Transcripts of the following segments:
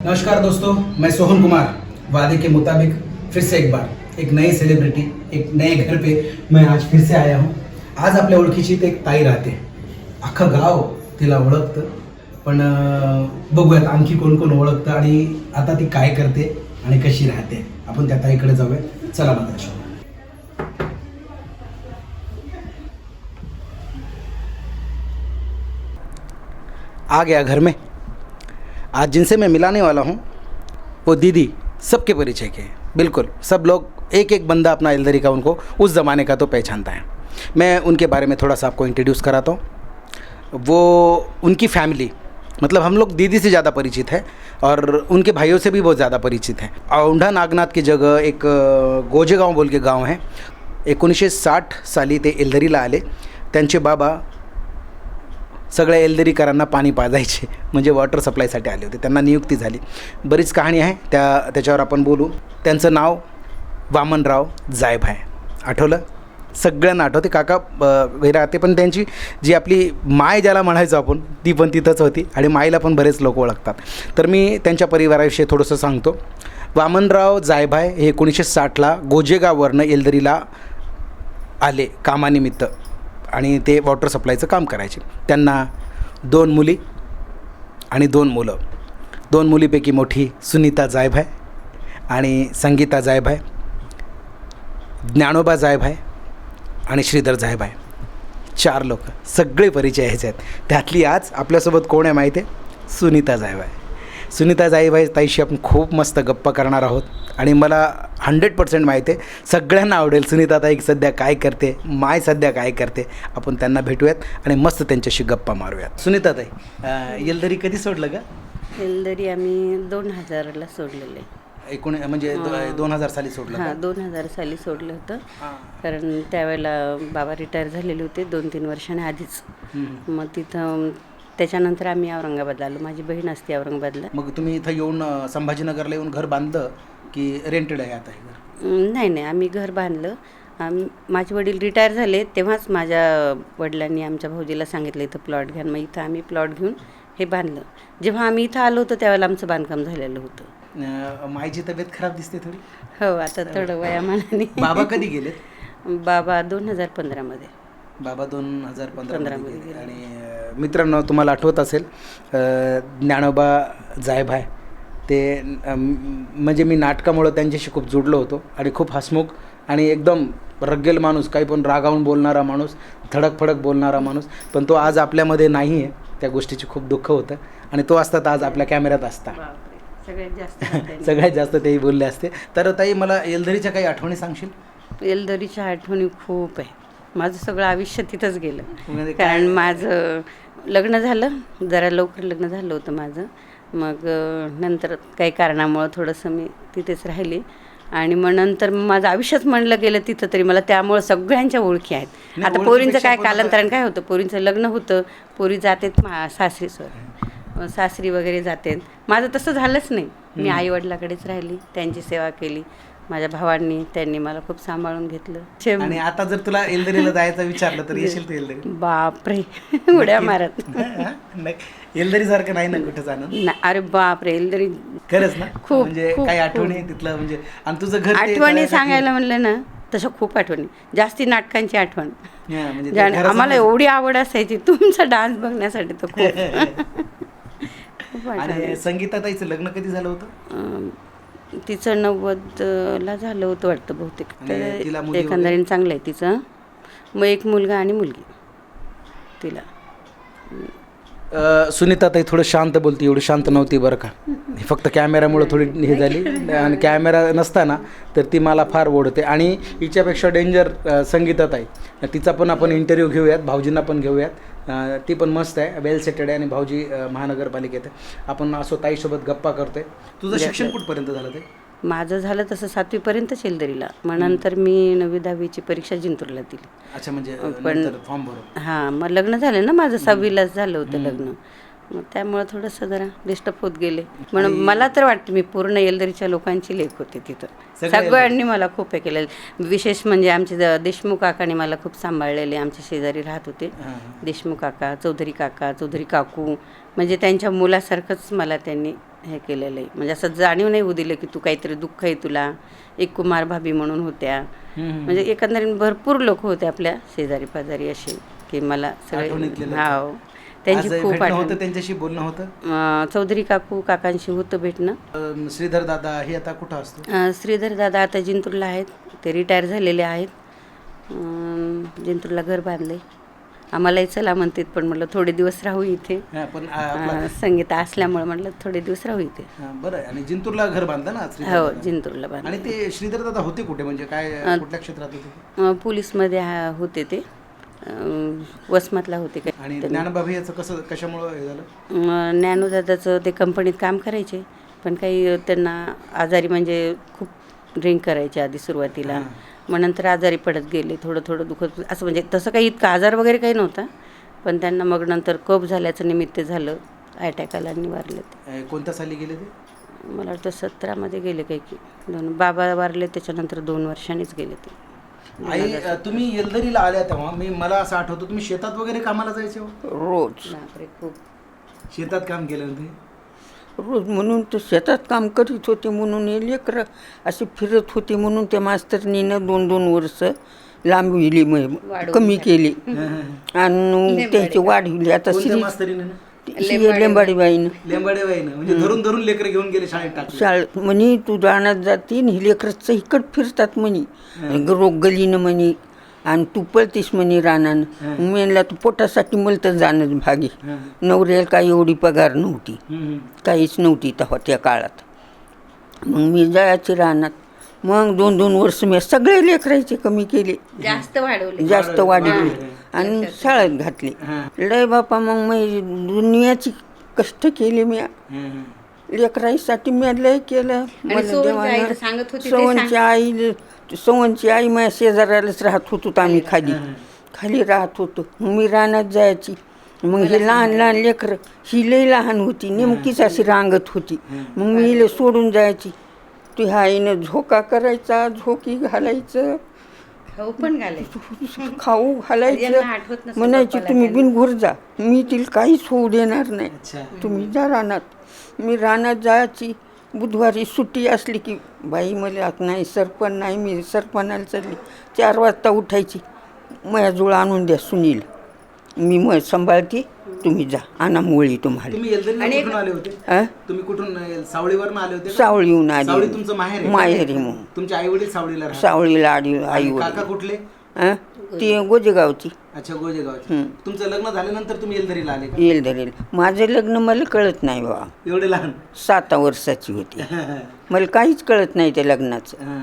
नमस्कार दोस्तों मैं सोहन कुमार। वादे के मुताबिक फिर से एक बार एक नई सेलिब्रिटी एक नए घर पे मैं आज फिर से आया हूँ। आज आपल्या ओळखीची ते एक ताई राहते। अख्खं गाव तिला ओळखतं पण बघूयात आणखी कोण कोण ओळखतं आणि आता ती काय करते आणि कशी राहते. आपण त्या ताईकडे जाऊया चला बघा आ गया घर में। आज जिनसे मैं मिलाने वाला हूँ, वो दीदी सबके परिचय के बिल्कुल, सब लोग एक एक बंदा अपना एल्दरी का उनको उस ज़माने का तो पहचानता है। मैं उनके बारे में थोड़ा सा आपको इंट्रोड्यूस कराता हूँ। वो उनकी फैमिली मतलब हम लोग दीदी से ज़्यादा परिचित है और उनके भाइयों से भी बहुत ज़्यादा परिचित हैं। औंढा नागनाथ की जगह एक गोजेगाव बोल के गाव आहे एकोणीसशे साठ साली ते एल्दरीला आले त्यांचे बाबा सगळ्या एलदरीकरांना पाणी पाजायचे म्हणजे वॉटर सप्लायसाठी आले होते. त्यांना नियुक्ती झाली. बरीच कहाणी आहे त्या त्याच्यावर आपण बोलू. त्यांचं नाव वामनराव जायब आहे आठवलं? सगळ्यांना आठवते. काका राहते पण त्यांची जी आपली माय ज्याला म्हणायचो आपण ती पण तिथंच होती आणि मायला पण बरेच लोक ओळखतात. तर मी त्यांच्या परिवाराविषयी थोडंसं सांगतो. वामनराव जायभाय हे एकोणीसशे साठला गोजेगाववरनं एलदरीला आले कामानिमित्त. आणि ते वॉटर सप्लायचं काम करायचे. त्यांना दोन मुली आणि दोन मुलं. दोन मुलीपैकी मोठी सुनीता जायब आहे आणि संगीता जायब आहे ज्ञानोबा जायब आहे आणि श्रीधर जायब आहे. चार लोक. सगळे परिचय ह्याचे आहेत. त्यातली आज आपल्यासोबत कोण आहे माहिती आहे? सुनीता जायब आहे. सुनीता जाईबाई ताईशी आपण खूप मस्त गप्पा करणार आहोत. आणि मला हंड्रेड पर्सेंट माहिती आहे सगळ्यांना आवडेल सुनीता ताई सध्या काय करते माय सध्या काय करते आपण त्यांना भेटूयात आणि मस्त त्यांच्याशी गप्पा मारूयात. सुनीता ताई येलदरी कधी सोडलं का हेल्दरी आम्ही दोन हजारला सोडलेले. एकूण म्हणजे दोन हजार साली सोडलं हां? दोन हजार साली सोडलं होतं. कारण त्यावेळेला बाबा रिटायर झालेले होते दोन तीन वर्षांनी आधीच. मग तिथं त्याच्यानंतर आम्ही औरंगाबादला आलो. माझी बहीण असते औरंगाबादला. मग तुम्ही इथं येऊन अं, संभाजीनगरला येऊन घर बांधलं की रेंटेड आहे आता हे घर? अं, नाही नाही. आम्ही घर बांधलं. आम माझे वडील रिटायर झाले. तेव्हाच माझ्या वडिलांनी आमच्या भाऊजीला सांगितलं इथं प्लॉट घ्या. मग इथं आम्ही प्लॉट घेऊन हे बांधलं. जेव्हा आम्ही इथं आलो होतो त्यावेळेला आमचं बांधकाम झालेलं होतं. अं, माईची तब्येत खराब दिसते थोडी? हो आता थोडं वयामानाने. बाबा कधी गेलेत? बाबा दोन हजार पंधरामध्ये. बाबा दोन हजार पंधरा पंधरामध्ये गेले आणि अं, मित्रांनो तुम्हाला आठवत असेल ज्ञानोबा जायभ आहे ते म्हणजे मी नाटकामुळं त्यांच्याशी खूप जुडलो होतो आणि खूप हसमुख आणि एकदम रग्गेल माणूस काही पण रागावून बोलणारा माणूस धडक फडक बोलणारा माणूस. पण तो आज आपल्यामध्ये नाही आहे त्या गोष्टीची खूप दुःख होतं आणि तो असतात आज आपल्या कॅमेऱ्यात असता. सगळ्यात जास्त सगळ्यात जास्त तेही बोलले असते. तर ताई मला येलदरीच्या काही आठवणी सांगशील? एलदरीच्या आठवणी खूप आहे. माझं सगळं आयुष्य तिथंच गेलं. म्हणजे कारण माझं लग्न झालं जरा लवकर लग्न झालं होतं माझं. मग नंतर काही कारणामुळं थोडंसं मी तिथेच राहिली. आणि मग नंतर माझं आयुष्यच म्हणलं गेलं तिथं तरी. मला त्यामुळं सगळ्यांच्या ओळखी आहेत. आता पोरींचं काय कालांतराने काय होतं? पोरींचं लग्न होतं पोरी जातेत मा सासरी सॉरी सासरी वगैरे जाते माझं तसं झालंच नाही. मी आई वडिलाकडेच राहिली त्यांची सेवा केली. माझ्या भावांनी त्यांनी मला खूप सांभाळून घेतलं. आणि आता जर तुला एलदरीला जायचं विचारलं तर येशील तू एलदरी? बापरे. उड्या मारत. एलदरी सारखं नाही ना कुठं जाणं? अरे बापरे एलदरी. खरंच ना? खूप, म्हणजे काही आठवणी तिथलं? म्हणजे आणि तुझं घर आठवणी सांगायला म्हणलं ना तशा खूप आठवणी. जास्ती नाटकांची आठवण. म्हणजे आम्हाला एवढी आवड असायची तुमचा डान्स बघण्यासाठी तर खूप. आणि संगीताताईचं लग्न कधी झालं होतं? तिचं नव्वद ला झालं होतं वाटतं बहुतेक. तर एकंदरीने चांगलं आहे तिचं. मग एक मुलगा आणि मुलगी. तिला. सुनीताताई थोडं शांत बोलते एवढी शांत नव्हती बरं का. फक्त कॅमेऱ्यामुळं थोडी हे झाली. आणि कॅमेरा नसताना तर ती मला फार ओढते. आणि हिच्यापेक्षा डेंजर संगीताताई. तिचा पण आपण इंटरव्ह्यू घेऊयात भाऊजींना पण घेऊयात. ती पण मस्त आहे वेल सेटेड आहे आणि भाऊजी महानगरपालिकेत. आपण असो ताईसोबत गप्पा करतोय. तुझं शिक्षण कुठपर्यंत झालं ते? माझं झालं तसं सातवीपर्यंत शेलदरीला. मग नंतर मी नववी दहावीची परीक्षा जिंतूरला दिली. अच्छा म्हणजे पण- नंतर फॉर्म भरून. हां मग लग्न झालं ना माझं सहावीलाच झालं होतं लग्न. मग त्यामुळं थोडंसं जरा डिस्टर्ब होत गेले. म्हणून मला तर वाटतं मी पूर्ण येलदरीच्या लोकांची लेख होते तिथं. सगळ्या सगळ्यांनी मला खूप हे केलेलं. विशेष म्हणजे आमचे ज- देशमुख काकाने मला खूप सांभाळलेले आमच्या शेजारी राहत होते. देशमुख काका चौधरी काका चौधरी काकू म्हणजे त्यांच्या मुलासारखंच मला त्यांनी हे केलेलं आहे म्हणजे असं जाणीव नाही होऊ दिलं की तू काहीतरी दुःख आहे तुला. एक कुमार भाभी म्हणून होत्या. म्हणजे एकंदरीत भरपूर लोक होते आपल्या शेजारी पाजारी असे की मला आठवणीतले सगळे लोकं. हाव. त्यांची खूप होतं त्यांच्याशी बोलणं होतं? चौधरी काकू काकांशी होतं भेटणं. श्रीधर दादा हे आता कुठं असतो? श्रीधर दादा आता जिंतूरला आहेत. ते रिटायर झालेले आहेत. जिंतूरला घर बांधले आम्हालाही चला म्हणतात पण म्हटलं थोडे दिवस राहू इथे. पण संगीत असल्यामुळे म्हटलं थोडे दिवस राहू इथे. बरं. आणि जिंतूरला घर बांधलं ना हो? जिंतूरला बांधले. आणि ते श्रीधर दादा होते कुठे? म्हणजे काय कुठल्या क्षेत्रात होते पोलीसमध्ये होते ते. वसमतला होते काय आणि ज्ञानबाबी याचं कसं कशामुळं हे झालं? अं, ज्ञानोदादाचं ते कंपनीत काम करायचे पण काही त्यांना आजारी म्हणजे खूप ड्रिंक करायचे आधी सुरुवातीला. मग नंतर आजारी पडत गेले थोडं थोडं दुखत असं म्हणजे तसं काही इतका आजार वगैरे काही नव्हता पण त्यांना मग नंतर कप झाल्याचं निमित्त झालं अटॅक आला आणि वारले ते. अं, कोणत्या साली गेले ते? मला वाटतं सतरामध्ये गेले काही की दोन बाबा वारले त्याच्यानंतर दोन वर्षांनीच गेले ते. आई अं, तुम्ही येलदरीला आल्या तेव्हा मी मला असं आठवतं तुम्ही शेतात वगैरे कामाला जायचे हो? रोज. बापरे खूप. शेतात काम केलं ना ते? रोज म्हणून तर शेतात काम करीत होते म्हणून हे लेकरं असे फिरत होते म्हणून त्या मास्तरनीनं दोन दोन वर्ष लांबविली मग वाढवली कमी केली. हं, हं. आणि त्याची वाढविली आता कोणत्या श्री मास्तरीने? ना? लेंबाडीबाईनं लेंबाडेबाईनं म्हणजे धरून धरून लेकर घेऊन गेले शाळेत टाकले शाळेत म्हणे तू रानात जाते आणि ही लेकरं इकड फिरतात म्हणे. रोग गलीनं म्हणे आणि तू पळतीस म्हणे रानानं. मी म्हणला तू पोटासाठी मला तर जाणं भागी नवऱ्याला काही एवढी पगार नव्हती. काहीच नव्हती तेव्हा त्या काळात. मग मी जायची रानात. मग दोन दोन वर्ष मी सगळे लेकरायचे कमी केले. जास्त वाढवले. जास्त वाढवली. आणि शाळेत घातली. हां. लय बापा मग मी दुनियाची कष्ट केले मी. लेकराईसाठी मी लय केलं. मला देवानं- आई सोहनची आई माझ्या शेजाऱ्यालाच राहत होतो आम्ही खाली. खाली राहत होतो. मग मी रानात जायची. मग हे लहान लहान लेकरं ही लई लहान होती. नेमकीच अशी रांगत होती. मग मी हिला सोडून जायची. ती आईनं झोका करायचा झोकी घालायचं. खाऊ पण घाले खाऊ घालायचं. म्हणायची तुम्ही. बिनघोर जा. मी तिला काहीच होऊ देणार नाही. तुम्ही जा रानात. मी रानात जायची. बुधवारी सुट्टी असली की बाई मला नाही सरपण नाही मी सरपणाला चालली चार वाजता उठायची. माझ्याजवळ आणून द्या सुनील. मी मग सांभाळते तुम्ही जा. आणा मुळी तुम्हाला. तुम्ही येलदरीला कुठून आले होते? अं? तुम्ही कुठून अं, सावळीवरनं आले होते का? सावळीहून सावळी आली. तुमचं माहेर आहे? माहेरी मग. तुमचे आई वडील सावळीला राहतात. सावळीला आडी आई आणि काका कुठले? ती गोजेगावची. अच्छा गोजेगावचे. तुमचं लग्न झाल्यानंतर तुम्ही येलदरीला आले का? येईल धरेल माझं लग्न मला कळत नाही बाबा. एवढे लहान? सात वर्षाची होती. मला काहीच कळत नाही त्या लग्नाचं. हं.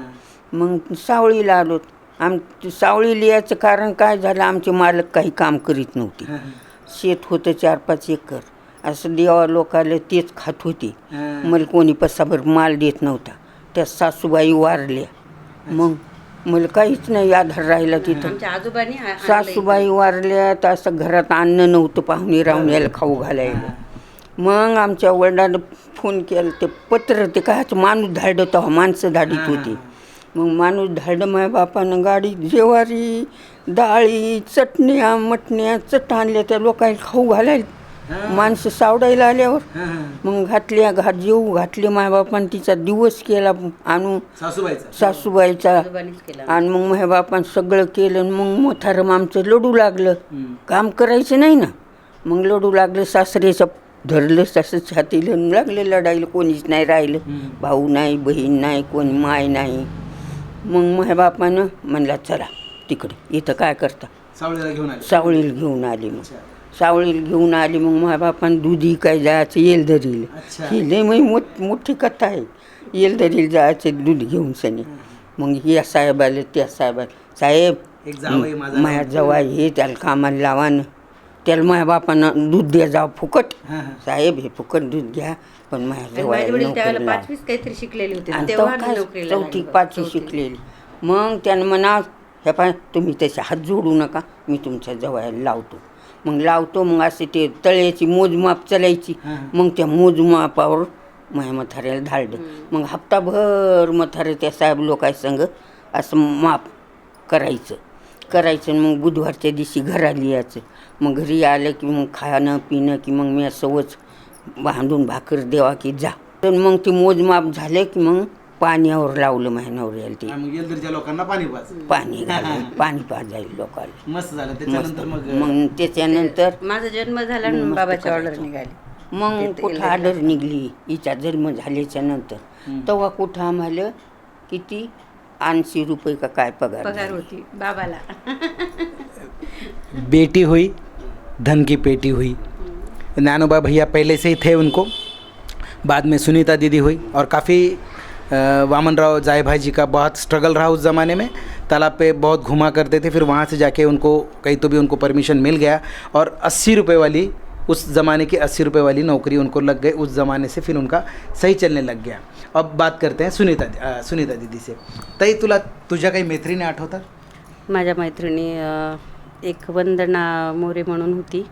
मग सावळीला आलो. आम सावळीला याचं कारण काय झालं? आमचे मालक काही काम करीत नव्हते. शेत होतं चार पाच एकर. असं देवा लोकाला तेच खात होते. मला कोणी पसाभर माल देत नव्हता. त्या सासूबाई वारल्या. मग मला काहीच नाही आधार राहिला तिथं. आजोबांनी. सासूबाई वारल्या तर असं घरात अन्न नव्हतं पाहुणे राहून याला खाऊ घालायला. मग आमच्या वडिलांना फोन केला. ते पत्र ते काय माणूस धाडत माणसं धाडीत होती. मग माणूस धाडं माझ्या बापानं गाडी जेवारी डाळी चटण्या मटण्या चट आणल्या त्या लोकांना खाऊ घालायला. माणसं सावडायला आल्यावर. मग घातल्या घात जेऊ घातले माझ्या बापानं तिचा दिवस केला आणून सासूबाईचा. सासूबाईचा. आजोबांनीच केलं. आणि मग माझ्या बापान सगळं केलं आणि मग मोथारम आमचं लढू लागलं. काम करायचं नाही ना. मग लढू लागलं सासरेचं धरलं तसं छातीला लागलं लढायला कोणीच नाही राहिलं. भाऊ नाही बहीण नाही कोणी माय नाही. मग माझ्या बापानं म्हणला चला तिकडे इथं काय करता? सावळीला घेऊन आले. सावळीला घेऊन आली मग. सावळीला घेऊन आली मग माझ्या बापानं दुधी काय जायचं येलदरीला. अच्छा. ही लय मग मोठ मोठी कथा आहे. येलदरीला जायचं दूध घेऊन सनी. मग या साहेब आले त्या साहेब आले साहेब एक जावई माझा माझ्या जवळ हे त्याला कामाला लावा ना. त्याला माझ्या बापानं दूध द्या जाव फुकट. साहेब हे फुकट दूध घ्या पण माझ्या आणि जवळ माझे वडील त्यावेळेला नोकरी लावा. पाचवीच काहीतरी शिकलेले होते आणि तेव्हा तेव्हा काय नोकरीला चौथी लागले. पाचवी चौथी. शिकलेली. मग त्यानं म्हणा हे पाय तुम्ही त्याचे हात जोडू नका मी तुमच्या जवळ लावतो. मग लावतो मग असे ते तळ्याची मोजमाप चालायची. मग त्या मोजमापावर माझ्या म्हाताऱ्याला धाडलं. मग हप्ताभर म्हातारे त्या साहेब लोकांसंग असं माप करायचं. करायचं आणि मग बुधवारच्या दिवशी घराला यायचं. मग घरी आलं की मग खाणं पिणं की मग मी सवच बांधून भाकर देवा की जा. तर मग ते मोजमाप झाले की मग पाण्यावर लावलं माझ्या नवऱ्याला ते. मग येलदरीच्या लोकांना पाणी पाच पाणी घालायला पाणी पाजायला लोकांना. मस्त झालं. त्याच्यानंतर मग मग त्याच्यानंतर माझा जन्म झाला आणि बाबाची ऑर्डर निघाली. मग कुठं आडर निघली? हिचा जन्म झाल्याच्यानंतर. तेव्हा कुठं आम्हाला किती? ऐंशी रुपये का काय पगार पगार होती बाबाला. बेटी हुई धन की पेटी हुई। नानोबा भैया पहले से ही थे उनको। बाद में सुनीता दीदी हुई और काफ़ी वामन राव जाय भाई जी का बहुत स्ट्रगल रहा उस ज़माने में। तालाब पे बहुत घुमा करते थे फिर वहाँ से जाके उनको कहीं तो भी उनको परमिशन मिल गया और अस्सी रुपये वाली उस ज़माने की अस्सी रुपये वाली नौकरी उनको लग गई उस ज़माने से फिर उनका सही चलने लग गया। अब बात करते हैं सुनीता सुनीता दीदी से। तई तुला तुझ्या काही मैत्रिणी आठवतात माझ्या मैत्रिणी अ, एक वंदना मोरे म्हणून होती.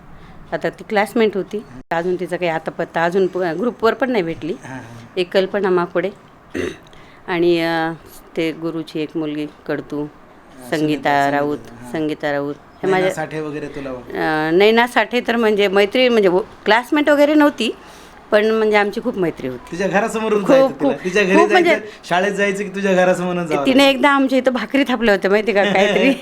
आता ती क्लासमेट होती. अजून तिचा काही आता पत्ता अजून ग्रुपवर पण नाही भेटली. एक कल्पना माकोडे आणि ते गुरुची एक मुलगी कडतू संगीता राऊत संगीता राऊत. हे माझ्या साठे वगैरे तुला नैना साठे तर म्हणजे मैत्री म्हणजे क्लासमेट वगैरे नव्हती पण म्हणजे आमची खूप मैत्री होती. तुझ्या घरासमोरून खूप- खूप- तिच्या घरी खूप म्हणजे- शाळेत जायचं की तुझ्या घरासमोरून जावं तिने एकदा आमच्या इथं भाकरी थापल्या होत्या माहिती का काहीतरी?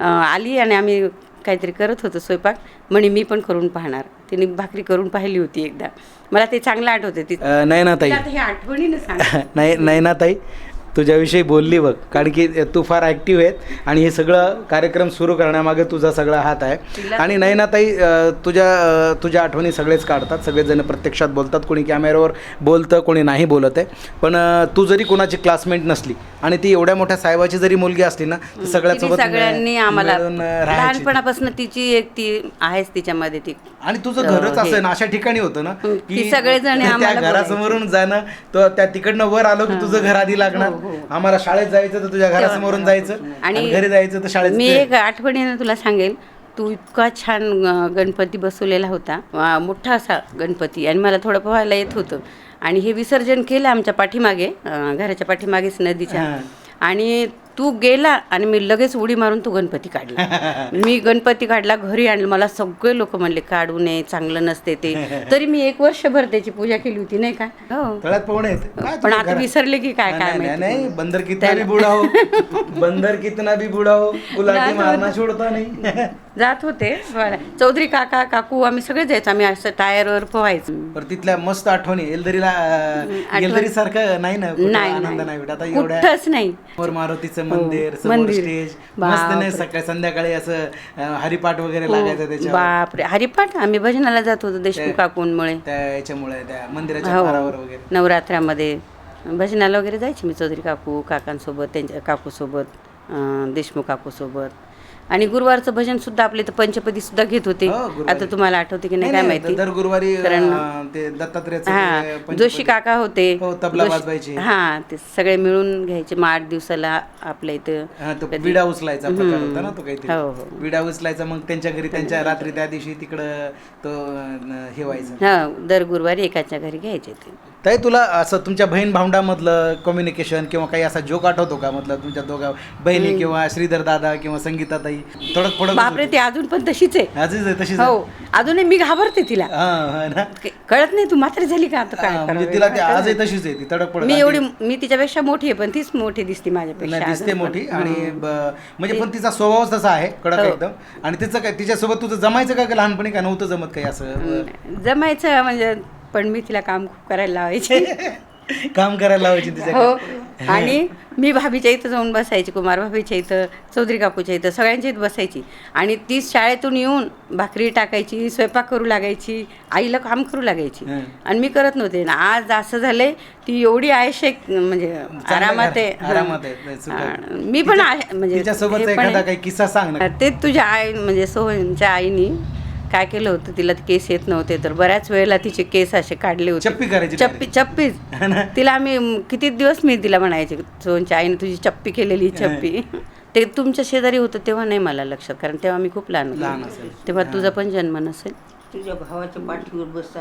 आली आणि आम्ही काहीतरी करत होतो स्वयंपाक. म्हणे मी पण करून पाहणार. तिने भाकरी करून पाहिली होती एकदा. मला ते चांगलं आठवते ती नयनाताई. हे आठवणीनं सांग नाही नयनाताई. तुझ्याविषयी बोलली बघ. कारण की तू फार ॲक्टिव्ह आहेत आणि हे सगळं कार्यक्रम सुरू करण्यामागे तुझा सगळा हात आहे. आणि नयनाताई अं, तुझ्या अं, तुझ्या आठवणी सगळेच काढतात. सगळेजण प्रत्यक्षात बोलतात. कोणी कॅमेऱ्यावर बोलतं कोणी नाही बोलत आहे. पण तू जरी कोणाची क्लासमेट नसली आणि ती एवढ्या मोठ्या साहेबाची जरी मुलगी असली ना तर सगळ्यासोबत सगळ्यांनी आम्हाला. लहानपणापासून तिची एक ती आहेच तिच्यामध्ये ती. आणि तुझं घरच असं ना अशा ठिकाणी होतं ना की सगळेजण घरासमोरून जाणं तो त्या तिकडनं वर आलो की तुझं घर आधी लागणार. आम्हाला शाळेत जायचं तर तुझ्या घरासमोरून जायचं. आणि घरी जायचं तर शाळेत मी एक आठवणीनं तुला सांगेल तू इतका छान गणपती बसवलेला होता. मोठा असा गणपती. आणि मला थोडं पोहायला येत होतं. आणि हे विसर्जन केलं आमच्या पाठीमागे घराच्या पाठीमागेच नदीच्या. हां. आणि तू गेला आणि मी लगेच उडी मारून तू गणपती काढला. मी गणपती काढला घरी आणलं. मला सगळे लोक म्हणले काढू नये चांगलं नसते ते. तरी मी एक वर्षभर त्याची पूजा केली होती नाही का? हो. पण आता? विसरले की काय काय नाही, बंदर कितना भी बूढ़ा हो बंदर कितना भी हो नाही, मारना छोड़ता नहीं. जात होते. चौधरी काका काकू आम्ही सगळे जायचो. आम्ही असं टायरवर पोहायचो. पर तिथल्या मस्त आठवणी. एलदरीला एलदरी सारखं नाही ना? कुठं नाही, आनंद नाही. नाही भेटत. आता एवढ्या कुठंच नाही. मारुतीचं मंदिर समोर मंदिर. स्टेज मस्त नाही. सकाळी संध्याकाळी असं अं, हरिपाठ वगैरे लागायचं त्याच्यावर. बापरे. हरिपाठ? आम्ही भजनाला जात होतो देशमुख काकूंमुळे. त्या याच्यामुळे त्या मंदिराच्या हो. फारावर वगैरे. नवरात्रामध्ये. भजनाला वगैरे जायची मी चौधरी काकू काकांसोबत त्यांच्या काकूसोबत अं, देशमुख काकूसोबत. आणि गुरुवारचं भजन सुद्धा आपले तर पंचपदी सुद्धा घेत होते. हो. आता तुम्हाला आठवते की नाही काय माहिती? दर गुरुवारी कारण- जोशी काका होते. हो. हा ते सगळे मिळून घ्यायचे मग आठ दिवसाला आपल्या इथं तो विडा उचलायचा हो, हो. विडा उचलायचा मग त्यांच्या घरी त्यांच्या रात्री त्या दिवशी तिकडं तो हे व्हायचं. हा दर गुरुवारी एकाच्या घरी घ्यायचे ते. ताई तुला असं तुमच्या बहीण भावंडामधलं कम्युनिकेशन किंवा काही असा जोक आठवतो का? म्हटलं तुमच्या दोघा बहिणी किंवा श्रीधर दादा किंवा संगीता ताई? थोडक थोडक बापरे ती अजून पण तशीच आहे. आजच आहे तशीच आहे. हो. अजूनही मी घाबरते तिला. हा, हा ना? कळत नाही तू म्हातारी झाली का आता काय म्हणजे? तिला ती आजही तशीच आहे ती तडक मी एवढी मी तिच्यापेक्षा मोठी आहे पण तीच मोठी दिसते माझ्यापेक्षा नाही दिसते अजून पण. मोठी आणि ब- म्हणजे पण तिचा स्वभावच तसा आहे कडक हो. एकदम. आणि तिचं काय तिच्यासोबत तुझं जमायचं का का लहानपणी का नव्हतं जमत काही असं. जमायचं म्हणजे पण मी तिला काम खूप करायला लावायचे. काम करायला लावायची हो. आणि मी भाभीच्या इथं जाऊन बसायची कुमार भाभीच्या इथं चौधरी काकूच्या इथं सगळ्यांच्या इथं बसायची. आणि ती शाळेतून येऊन भाकरी टाकायची स्वयंपाक करू लागायची आईला काम करू लागायची. आणि मी करत नव्हते. ना आज असं झालंय ती एवढी आयशेक म्हणजे आरामात आहे. मी पण आहे म्हणजे आहे. काही किस्सा सांग ना. ते तुझ्या आई म्हणजे सोहनच्या आईनी काय केलं होतं? तिला ते केस येत नव्हते तर बऱ्याच वेळेला तिचे केस असे काढले होते. चप्पी करायची चप्पी चप्पीच. तिला आम्ही म, किती दिवस मी तिला म्हणायचे सोहनच्या आईने तुझी चप्पी केलेली चप्पी. ते तुमच्या शेजारी होतं तेव्हा नाही मला लक्षात कारण तेव्हा मी खूप लहान लहान होते असेल. तेव्हा तुझा पण जन्म नसेल. तुझ्या भावाच्या पाठीवर बस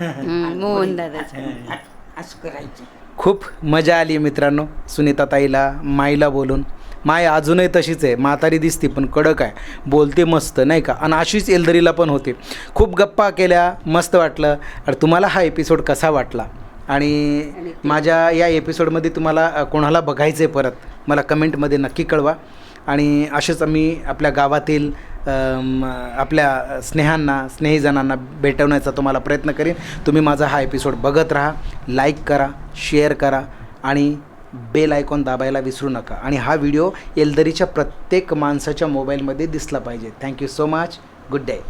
हम्म, मोहन दादाच्या असं करायचं. खूप मजा आली मित्रांनो. सुनीता ताईला माईला बोलून. माय अजूनही तशीच आहे. म्हातारी दिसते पण कडक आहे. बोलते मस्त नाही का? आणि अशीच एलदरीला पण होते. खूप गप्पा केल्या मस्त वाटलं. आणि तुम्हाला हा एपिसोड कसा वाटला? आणि माझ्या या एपिसोडमध्ये तुम्हाला कोणाला बघायचं आहे परत? मला कमेंटमध्ये नक्की कळवा. आणि असेच आम्ही आपल्या गावातील आपल्या स्नेहांना स्नेहीजणांना भेटवण्याचा तुम्हाला प्रयत्न करीन. तुम्ही माझा हा एपिसोड बघत राहा लाईक करा शेअर करा आणि बेल आयकॉन दाबायला विसरू नका. आणि हा व्हिडिओ एलदरीच्या प्रत्येक माणसाच्या मोबाईलमध्ये दिसला पाहिजे. Thank you so much good day